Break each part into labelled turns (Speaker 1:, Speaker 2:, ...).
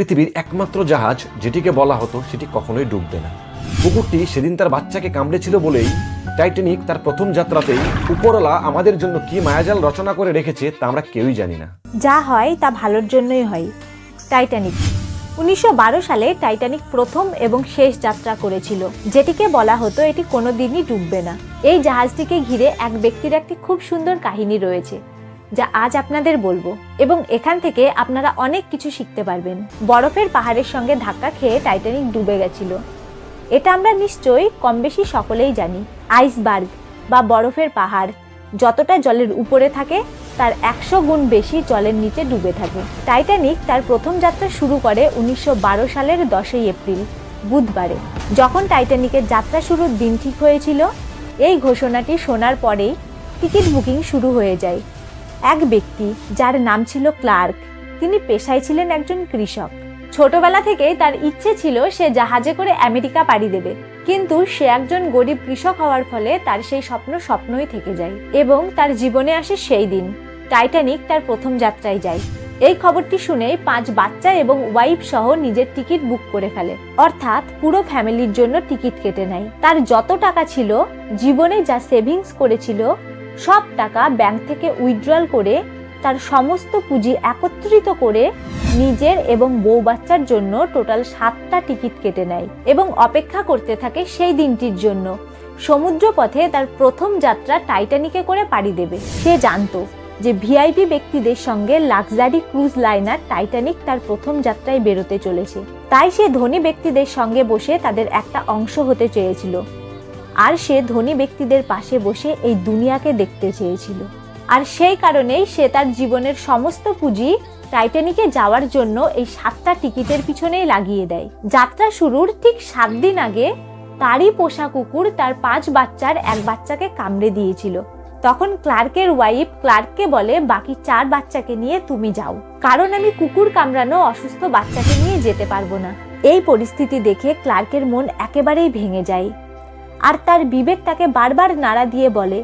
Speaker 1: পৃথিবীর একমাত্র জাহাজ যেটিকে বলা হতো সেটি কখনোই ডুববে না। কুকুরটি সেদিন তার বাচ্চাকে কামড়েছিল বলেই টাইটানিক তার প্রথম যাত্রাতেই উপরওয়ালা আমাদের জন্য কি মায়াজাল রচনা করে রেখেছে তা আমরা কেউই জানি না।
Speaker 2: যা হয় তা ভালোর জন্যই হয়। টাইটানিক। উনিশশো বারো সালে টাইটানিক প্রথম এবং শেষ যাত্রা করেছিল। যেটিকে বলা হতো এটি কোনোদিনই ডুববে না। এই জাহাজটিকে ঘিরে এক ব্যক্তির একটি খুব সুন্দর কাহিনী রয়েছে। যা আজ আপনাদের বলব। এবং এখান থেকে আপনারা অনেক কিছু শিখতে পারবেন। বরফের পাহাড়ের সঙ্গে ধাক্কা খেয়ে টাইটানিক ডুবে গেছিল। এটা আমরা নিশ্চয়ই কম বেশি সকলেই জানি। আইসবার্গ বা বরফের পাহাড় যতটা জলের উপরে থাকে, তার একশো গুণ বেশি জলের নিচে ডুবে থাকে। টাইটানিক তার প্রথম যাত্রা শুরু করে উনিশশো বারো সালের দশই এপ্রিল, বুধবারে। যখন টাইটানিকের যাত্রা শুরুর দিন ঠিক হয়েছিল, এই ঘোষণাটি শোনার পরেই টিকিট বুকিং শুরু হয়ে যায়। এক ব্যক্তি যার নাম ছিল ক্লার্ক। তিনি পেশায় ছিলেন একজন কৃষক। ছোটবেলা থেকেই তার ইচ্ছে ছিল সে জাহাজে করে আমেরিকা পাড়ি দেবে। কিন্তু সে একজন গরিব কৃষক হওয়ার ফলে তার সেই স্বপ্ন স্বপ্নই থেকে যায় এবং তার জীবনে আসে সেই দিন। টাইটানিক তার প্রথম যাত্রায় যায়। এই খবরটি শুনে পাঁচ বাচ্চা এবং ওয়াইফ সহ নিজের টিকিট বুক করে ফেলে। অর্থাৎ পুরো ফ্যামিলির জন্য টিকিট কেটে নেয়। তার যত টাকা ছিল, জীবনে যা সেভিংস করেছিল সব টাকা ব্যাংক থেকে উইথড্রল করে তার সমস্ত পুঁজি একত্রিত করে নিজের এবং বউ বাচ্চার জন্য টোটাল সাতটা টিকিট কেটে নেয় এবং অপেক্ষা করতে থাকে সেই দিনটির জন্য। সমুদ্র পথে তার প্রথম যাত্রা টাইটানিকে করে পাড়ি দেবে। সে জানতো যে ভিআইপি ব্যক্তিদের সঙ্গে লাক্সারি ক্রুজ লাইনার টাইটানিক তার প্রথম যাত্রায় বেরোতে চলেছে। তাই সে ধনী ব্যক্তিদের সঙ্গে বসে তাদের একটা অংশ হতে চেয়েছিল। আর সে ধনী ব্যক্তিদের পাশে বসে এই দুনিয়াকে দেখতে চেয়েছিল। আর সেই কারণেই সে তার জীবনের সমস্ত পুঁজি টাইটানিকে যাওয়ার জন্য এই সাতটা টিকিটের পিছনেই লাগিয়ে দেয়। যাত্রা শুরুর ঠিক সাত দিন আগে তারই পোষা কুকুর তার পাঁচ বাচ্চার এক বাচ্চাকে কামড়ে দিয়েছিল। তখন ক্লার্কের ওয়াইফ ক্লার্ককে বলে, বাকি চার বাচ্চাকে নিয়ে তুমি যাও। কারণ আমি কুকুর কামড়ানো অসুস্থ বাচ্চাকে নিয়ে যেতে পারব না। এই পরিস্থিতি দেখে ক্লার্কের মন একেবারেই ভেঙে যায়। আর তার বিবেক তাকে বারবার নাড়া দিয়ে বলে,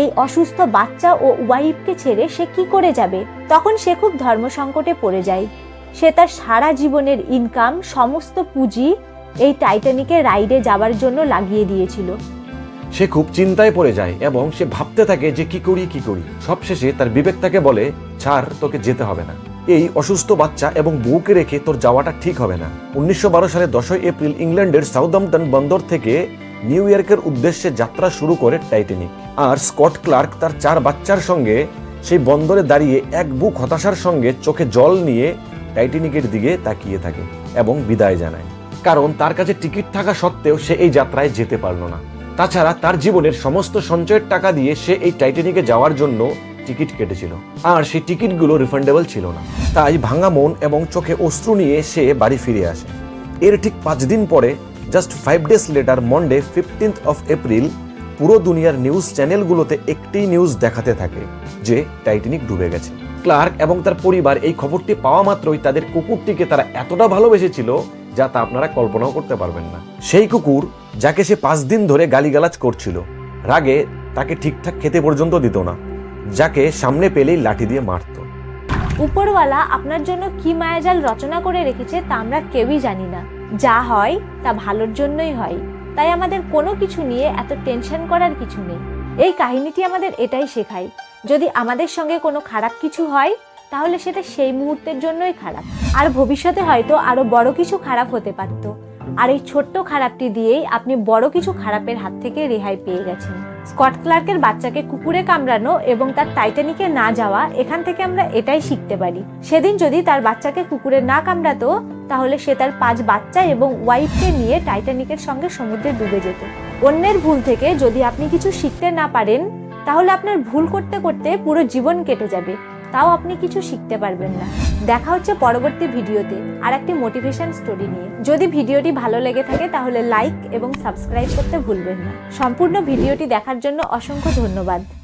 Speaker 2: এই অসুস্থ বাচ্চা ও ওয়াইফকে ছেড়ে সে কি করে যাবে? তখন সে খুব ধর্মসংকটে পড়ে যায়। সে তার সারা জীবনের ইনকাম সমস্ত পুঁজি এই টাইটানিকে রাইডে যাওয়ার জন্য লাগিয়ে দিয়েছিল।
Speaker 1: সে খুব চিন্তায় পড়ে যায় এবং সে ভাবতে থাকে যে কি করি কি করি। সবশেষে তার বিবেক তাকে বলে, ছাড়, তোকে যেতে হবে না। এই অসুস্থ বাচ্চা এবং বউকে রেখে তোর যাওয়াটা ঠিক হবে না। উনিশশো সালে দশই এপ্রিল ইংল্যান্ডের সাউদাম্পটন বন্দর থেকে নিউ ইয়র্কের উদ্দেশ্যে যাত্রা শুরু করে টাইটানিক। আর স্কট ক্লার্ক তার চার বাচ্চার সঙ্গে সেই বন্দরে দাঁড়িয়ে এক বুক হতাশার সঙ্গে চোখে জল নিয়ে টাইটানিকের দিকে তাকিয়ে থাকে এবং বিদায় জানায়। কারণ তার কাছে টিকিট থাকা সত্ত্বেও সে এই যাত্রায় যেতে পারল না। তাছাড়া তার জীবনের সমস্ত সঞ্চয়ের টাকা দিয়ে সে এই টাইটানিকে যাওয়ার জন্য টিকিট কেটেছিল। আর সেই টিকিটগুলো রিফান্ডেবল ছিল না। তাই ভাঙা মন এবং চোখে অশ্রু নিয়ে সে বাড়ি ফিরে আসে। এর ঠিক পাঁচ দিন পরে just five days later Monday fifteenth of April পুরো দুনিয়ার নিউজ চ্যানেলগুলোতে একটি নিউজ দেখাতে থাকে, যে টাইটানিক ডুবে গেছে। ক্লার্ক এবং তার পরিবার এই খবরটি পাওয়া মাত্রই তাদের কুকুরটিকে তারা এতটা ভালোবেসেছিল, যা তা আপনারা কল্পনাও করতে পারবেন না। সেই কুকুর, যাকে সে পাঁচ দিন ধরে গালিগালাজ করছিল, রাগে তাকে ঠিকঠাক খেতে পর্যন্ত দিত না, যাকে সামনে পেলেই লাঠি দিয়ে মারত।
Speaker 2: উপরওয়ালা আপনার জন্য কি মায়াজাল রচনা করে রেখেছে তা আমরা কেউই জানি না। যা হয় তা ভালোর জন্যই হয়। তাই আমাদের কোনো কিছু নিয়ে এত টেনশন করার কিছু নেই। এই কাহিনীটি আমাদের এটাই শেখায়, যদি আমাদের সঙ্গে কোনো খারাপ কিছু হয়, তাহলে সেটা সেই মুহূর্তের জন্যই খারাপ। আর ভবিষ্যতে হয়তো আরও বড় কিছু খারাপ হতে পারত। আর এই ছোট্ট খারাপটি দিয়েই আপনি বড় কিছু খারাপের হাত থেকে রেহাই পেয়ে গেছেন। স্কট ক্লার্কের বাচ্চাকে কুকুরে কামড়ানো এবং তার টাইটানিকে না যাওয়া, এখান থেকে আমরা এটাই শিখতে পারি। সেদিন যদি তার বাচ্চাকে কুকুরে না কামড়াতো তাহলে সে তার পাঁচ বাচ্চা এবং ওয়াইফকে নিয়ে টাইটানিকের সঙ্গে সমুদ্রে ডুবে যেত। অন্যের ভুল থেকে যদি আপনি কিছু শিখতে না পারেন, তাহলে আপনার ভুল করতে করতে পুরো জীবন কেটে যাবে। তাও আপনি কিছু শিখতে পারবেন না। দেখা হচ্ছে পরবর্তী ভিডিওতে। আর একটি মোটিভেশন স্টোরি নিয়ে। যদি ভিডিওটি ভালো লেগে থাকে, তাহলে লাইক এবং সাবস্ক্রাইব করতে ভুলবেন না। সম্পূর্ণ ভিডিওটি দেখার জন্য অসংখ্য ধন্যবাদ।